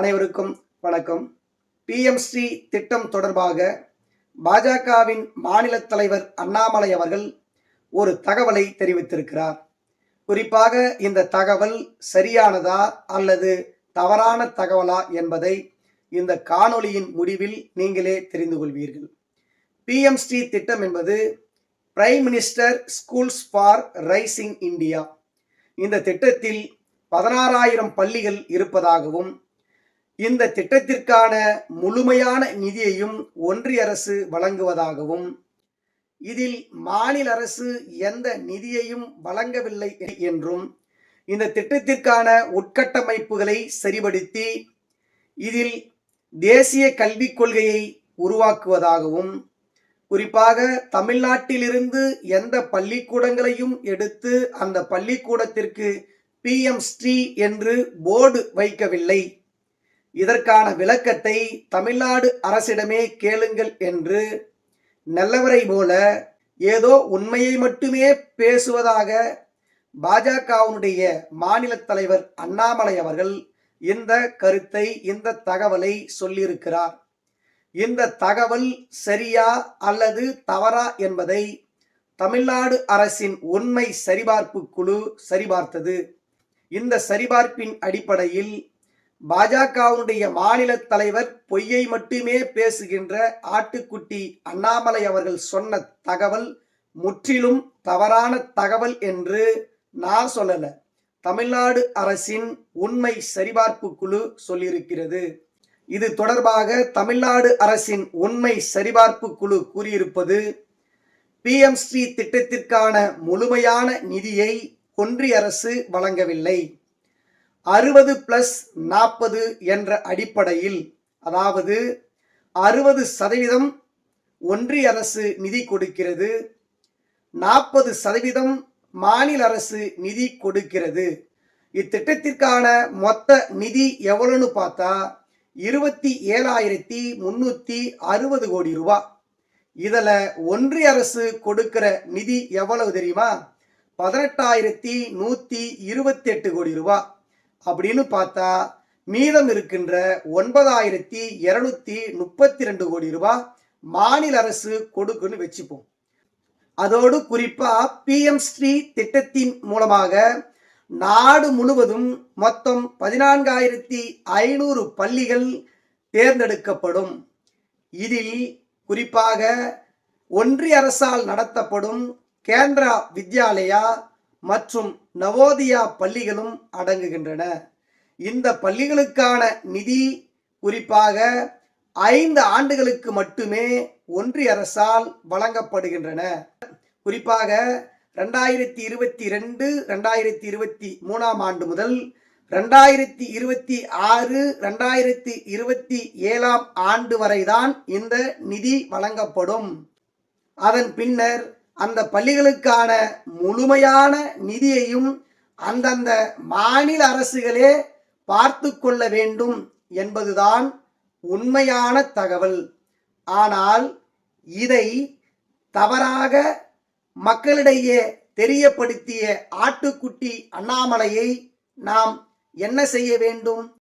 அனைவருக்கும் வணக்கம். பிஎம் திட்டம் தொடர்பாக பாஜகவின் மாநில தலைவர் அண்ணாமலை அவர்கள் ஒரு தகவலை தெரிவித்திருக்கிறார். குறிப்பாக இந்த தகவல் சரியானதா அல்லது தவறான தகவலா என்பதை இந்த காணொளியின் முடிவில் நீங்களே தெரிந்து கொள்வீர்கள். பிஎம் திட்டம் என்பது prime minister schools for rising India. இந்த திட்டத்தில் பதினாறாயிரம் பள்ளிகள் இருப்பதாகவும் இந்த திட்டத்திற்கான முழுமையான நிதியையும் ஒன்றிய அரசு வழங்குவதாகவும் இதில் மாநில அரசு எந்த நிதியையும் வழங்கவில்லை என்றும் இந்த திட்டத்திற்கான உட்கட்டமைப்புகளை சரிபடுத்தி இதில் தேசிய கல்விக் கொள்கையை உருவாக்குவதாகவும் குறிப்பாக தமிழ்நாட்டிலிருந்து எந்த பள்ளிக்கூடங்களையும் எடுத்து அந்த பள்ளிக்கூடத்திற்கு பிஎம் ஸ்ரீ என்று போர்டு வைக்கவில்லை. இதற்கான விளக்கத்தை தமிழ்நாடு அரசிடமே கேளுங்கள் என்று நல்லவரை போல ஏதோ உண்மையை மட்டுமே பேசுவதாக பாஜகவினுடைய மாநில தலைவர் அண்ணாமலை அவர்கள் இந்த கருத்தை இந்த தகவலை சொல்லியிருக்கிறார். இந்த தகவல் சரியா அல்லது தவறா என்பதை தமிழ்நாடு அரசின் உண்மை சரிபார்ப்பு குழு சரிபார்த்தது. இந்த சரிபார்ப்பின் அடிப்படையில் பாஜகவுடைய மாநில தலைவர் பொய்யை மட்டுமே பேசுகின்ற ஆட்டுக்குட்டி அண்ணாமலை அவர்கள் சொன்ன தகவல் முற்றிலும் தவறான தகவல் என்று நான் சொல்லல. தமிழ்நாடு அரசின் உண்மை சரிபார்ப்பு குழு சொல்லியிருக்கிறது. இது தொடர்பாக தமிழ்நாடு அரசின் உண்மை சரிபார்ப்பு குழு கூறியிருப்பது பிஎம்ஸ்ரீ திட்டத்திற்கான முழுமையான நிதியை ஒன்றிய அரசு வழங்கவில்லை. அறுபது பிளஸ் நாற்பது என்ற அடிப்படையில் அதாவது அறுபது சதவீதம் ஒன்றிய அரசு நிதி கொடுக்கிறது நாற்பது சதவீதம் மாநில அரசு நிதி கொடுக்கிறது. இத்திட்டத்திற்கான மொத்த நிதி எவ்வளோன்னு பார்த்தா இருபத்தி ஏழாயிரத்தி முன்னூற்றி அறுபது கோடி ரூபா. இதில் ஒன்றிய அரசு கொடுக்கிற நிதி எவ்வளவு தெரியுமா? பதினெட்டாயிரத்தி நூற்றி இருபத்தெட்டு கோடி ரூபா. அப்படின்னு பார்த்தா மீதம் இருக்கின்ற ஒன்பதாயிரத்தி இருநூத்தி முப்பத்தி ரெண்டு கோடி ரூபாய் மாநில அரசு கொடுக்குன்னு வச்சுப்போம். அதோடு குறிப்பா பிஎம் ஸ்ரீ திட்டத்தின் மூலமாக நாடு முழுவதும் மொத்தம் பதினான்காயிரத்தி ஐநூறு பள்ளிகள் தேர்ந்தெடுக்கப்படும். இதில் குறிப்பாக ஒன்றிய அரசால் நடத்தப்படும் கேந்திரா வித்யாலயா மற்றும் நவோதியா பள்ளிகளும் அடங்குகின்றன. இந்த பள்ளிகளுக்கான நிதி குறிப்பாக ஐந்து ஆண்டுகளுக்கு மட்டுமே ஒன்றிய அரசால் வழங்கப்படுகின்றன. குறிப்பாக ரெண்டாயிரத்தி இருபத்தி ரெண்டு ரெண்டாயிரத்தி இருபத்தி மூணாம் ஆண்டு முதல் ரெண்டாயிரத்தி இருபத்தி ஆறு ரெண்டாயிரத்தி இருபத்தி ஏழாம் ஆண்டு வரைதான் இந்த நிதி வழங்கப்படும். அதன் பின்னர் அந்த பள்ளிகளுக்கான முழுமையான நிதியையும் அந்தந்த மாநில அரசுகளே பார்த்து கொள்ள வேண்டும் என்பதுதான் உண்மையான தகவல். ஆனால் இதை தவறாக மக்களிடையே தெரியப்படுத்திய ஆட்டுக்குட்டி அண்ணாமலையை நாம் என்ன செய்ய வேண்டும்?